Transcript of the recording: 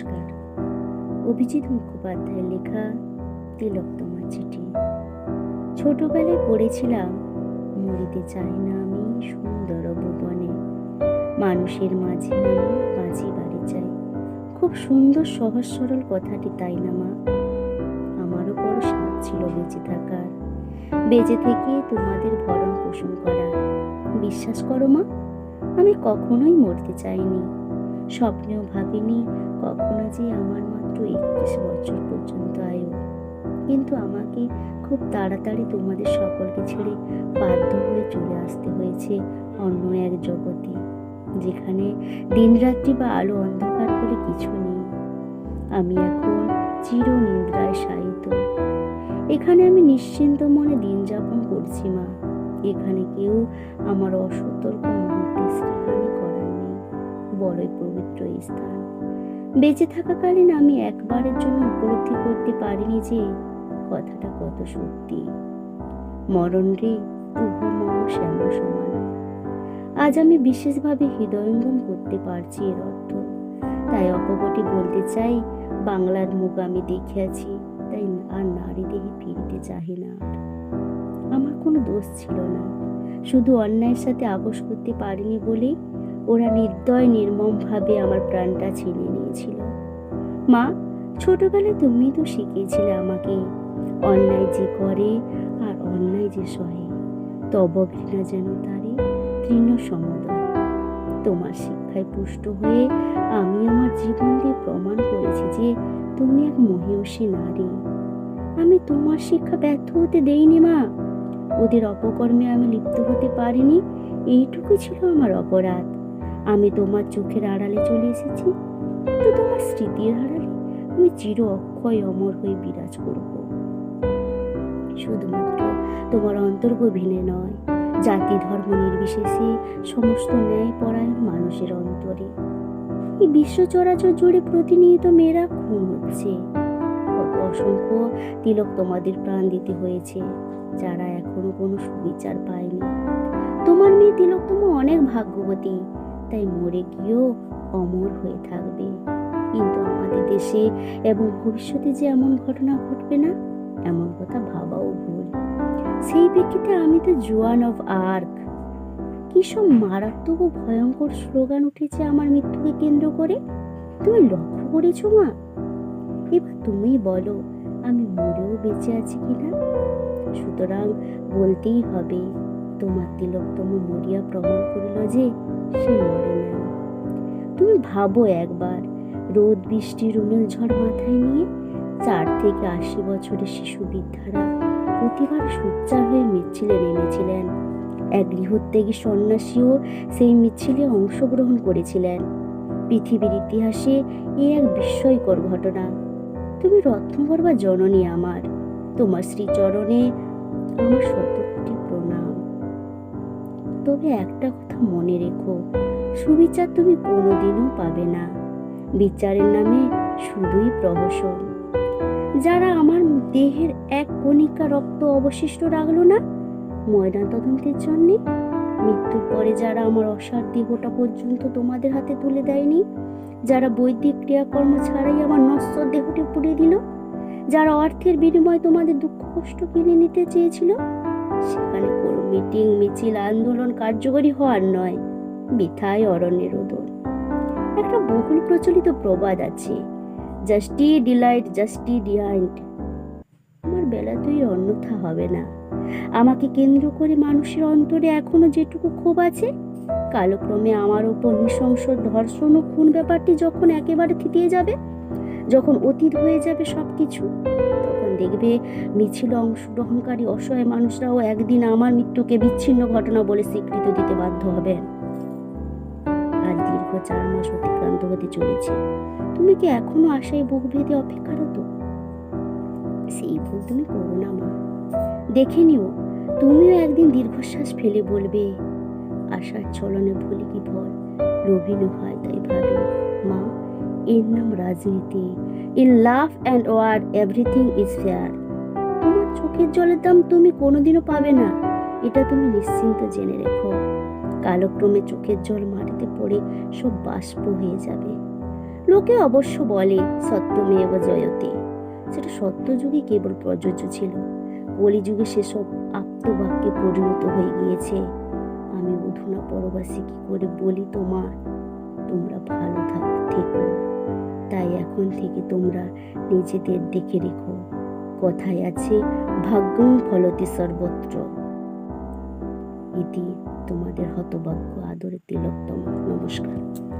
নমস্কার অভিজিৎ মুখোপাধ্যায়ের লেখা তিলক তোমার চিঠি। ছোটবেলায় পড়েছিলাম, মরিতে চাই না আমি সুন্দর ভুবনে মানুষের মাঝে আমি বাজি বাড়ি চাই। খুব সুন্দর, সহজ, সরল কথাটি তাই না মা? আমারও বড় স্বাদ ছিল বেঁচে থাকার। বেঁচে থেকে তোমাদের ভরণ পোষণ করার। বিশ্বাস করো মা, আমি কখনোই মরতে চাইনি। স্বপ্নেও ভাবিনি কখনো যে আমার মাত্র একত্রিশ বছর পর্যন্ত আয়ু। কিন্তু আমাকে খুব তাড়াতাড়ি তোমাদের সকলকে ছেড়ে বাধ্য হয়ে চলে আসতে হয়েছে অন্য এক জগতে, যেখানে দিনরাত্রি বা আলো অন্ধকার করে কিছু নেই। আমি এখন চির নিদ্রায় শায়িত। এখানে আমি নিশ্চিন্ত মনে দিন যাপন করছি মা। এখানে কেউ আমার অসতর্ক মুহূর্তে নেই বড়ই পবিত্র স্থান। বেঁচে থাকাকালীন আমি একবারের জন্য উপলব্ধি করতে পারিনি যে কথাটা কত সত্যি। মরণ রে তুহু মম শ্যাম সমান। আজ আমি বিশেষভাবে হৃদয়ঙ্গম করতে পারছি এর অর্থ। তাই অকপটে বলতে চাই, বাংলার মুখ আমি দেখিয়াছি, তাই আর নারী দেহে ফিরতে চাহি না। আমার কোনো দোষ ছিল না। শুধু অন্যায়ের সাথে আপোষ করতে পারিনি বলেই ওরা নির্দয়, নির্মমভাবে আমার প্রাণটা ছিনিয়ে নিয়েছিল। মা, ছোটবেলায় তুমি তো শিখিয়েছিলে আমাকে অন্যায় যে করে আর অন্যায় যে সহে, তব ঘৃণা যেন তারে তৃণ সমুদয় তোমার শিক্ষায় পুষ্ট হয়ে আমি আমার জীবন দিয়ে প্রমাণ করেছি যে তুমি এক মহিয়সী নারী আমি তোমার শিক্ষা ব্যর্থ হতে দেইনি মা। ওদের অপকর্মে আমি লিপ্ত হতে পারিনি। এইটুকু ছিল আমার অপরাধ। আমি তোমার চোখের আড়ালে চলে এসেছি। তো তোমার স্মৃতির আড়ালে আমি চির অক্ষয় অমর হয়ে বিরাজ করব। শুধুমাত্র তোমার অন্তর্গভীনে নয়, জাতি ধর্ম নির্বিশেষে, সমস্ত ন্যায় পরায়ণ মানুষের অন্তরে। এই বিশ্ব চরাচর জুড়ে প্রতিনিয়ত মেয়েরা খুন হচ্ছে। অসংখ্য তিলক তোমাদের প্রাণ দিতে হয়েছে, যারা এখনও কোনো সুবিচার পায়নি। তোমার মেয়ে তিলক তোমার অনেক ভাগ্যবতী তাই মরে গিয়েও অমর হয়ে থাকবে। কিন্তু আমাদের দেশে এবং ভবিষ্যতে যে এমন ঘটনা ঘটবে না, এমন কথা ভাবাও ভুল। সেই প্রেক্ষিতে আমি তো জোয়ান অফ আর্ক। কি সব মারাত্মক ও ভয়ঙ্কর স্লোগান উঠেছে আমার মৃত্যুকে কেন্দ্র করে? তুমি লক্ষ্য করেছ মা? এবার তুমি বলো, আমি মরেও বেঁচে আছি কিনা? সুতরাং বলতেই হবে তোমার তিলকতম মরিয়া প্রমাণ করিল যে সে মরে নাই। তুমি ভাবো একবার, রোদ বৃষ্টি রুমেল ঝড় মাথায় নিয়ে চার থেকে আশি বছরের শিশু বৃদ্ধারা প্রতিবার সোচ্চার হয়ে মিছিলে নেমেছিলেন। এক গৃহত্যাগী সন্ন্যাসীও সেই মিছিলে অংশগ্রহণ করেছিলেন। পৃথিবীর ইতিহাসে এ এক বিস্ময়কর ঘটনা। তুমি রত্নগর্বা জননী আমার। তোমার শ্রীচরণে আমার প্রণাম তবে একটা কথা মনে রেখো, সুবিচার তুমি কোনোদিনও পাবে না। বিচারের নামে শুধুই প্রহসন। যারা আমার দেহের এক কণিকা রক্ত অবশিষ্ট রাখল না, ময়না তদন্তের জন্যে, মৃত্যুর পরে যারা আমার অসার দেহটা পর্যন্ত তোমাদের হাতে তুলে দেয়নি, যারা বৈদিক ক্রিয়াকর্ম ছাড়াই আমার নশ্বর দেহটি পুড়ে দিল, যারা অর্থের বিনিময়ে তোমাদের দুঃখ কষ্ট কিনে নিতে চেয়েছিল, সেখানে মিটিং, মিছিল, আন্দোলন কার্যকরী হওয়ার নয় বৃথায় অরণ্যে রোদন একটা বহুল প্রচলিত প্রবাদ আছে, জাস্টি ডিলাইট, জাস্টি ডিয়াইন্ট আমার বেলাতেই অন্যথা হবে না। আমাকে কেন্দ্র করে মানুষের অন্তরে এখনও যেটুকু ক্ষোভ আছে, কালক্রমে আমার ওপর নৃশংস ধর্ষণ ও খুন ব্যাপারটি যখন একেবারে থিতিয়ে যাবে, যখন অতীত হয়ে যাবে সব কিছু দেখবে মিছিল অংশগ্রহণকারী অসহায় মানুষরাও একদিন আমার মৃত্যুকে বিচ্ছিন্ন ঘটনা বলে স্বীকৃতি দিতে বাধ্য হবেন আর দীর্ঘ চার মাস অতিক্রান্ত হতে চলেছে। তুমি কি এখনও আশায় বুক ভেদে অপেক্ষারত? সেই ভুল তুমি করো না, মা। দেখে নিও, তুমিও একদিন দীর্ঘশ্বাস ফেলে বলবে, আশার চলনে ভুলি কি ভর? রবিনও হয় তাই ভাবি। মা, এর নাম রাজনীতি। In love and war everything is fair তোমার চোখের জলের দাম তুমি কোনোদিনও পাবে না। এটা তুমি নিশ্চিন্ত জেনে রেখো। কালক্রমে চোখের জল মাটিতে পড়ে সব বাষ্প হয়ে যাবে। লোকে অবশ্য বলে সত্য সত্যমেব জয়তে। সেটা সত্যযুগে কেবল প্রযোজ্য ছিল। কলিযুগে সেসব আপ্তবাক্যে পরিণত হয়ে গিয়েছে। আমি অধুনা পরবাসী কি করে বলি তোমার? তোমরা ভালো থাক, থেকো। তাই এখন থেকে তোমরা নিজেদের দেখে রেখো। কথায় আছে, ভাগ্যং ফলতে সর্বত্র। ইতি তোমাদের হতভাগ্য আদরে তিলোত্তম। নমস্কার।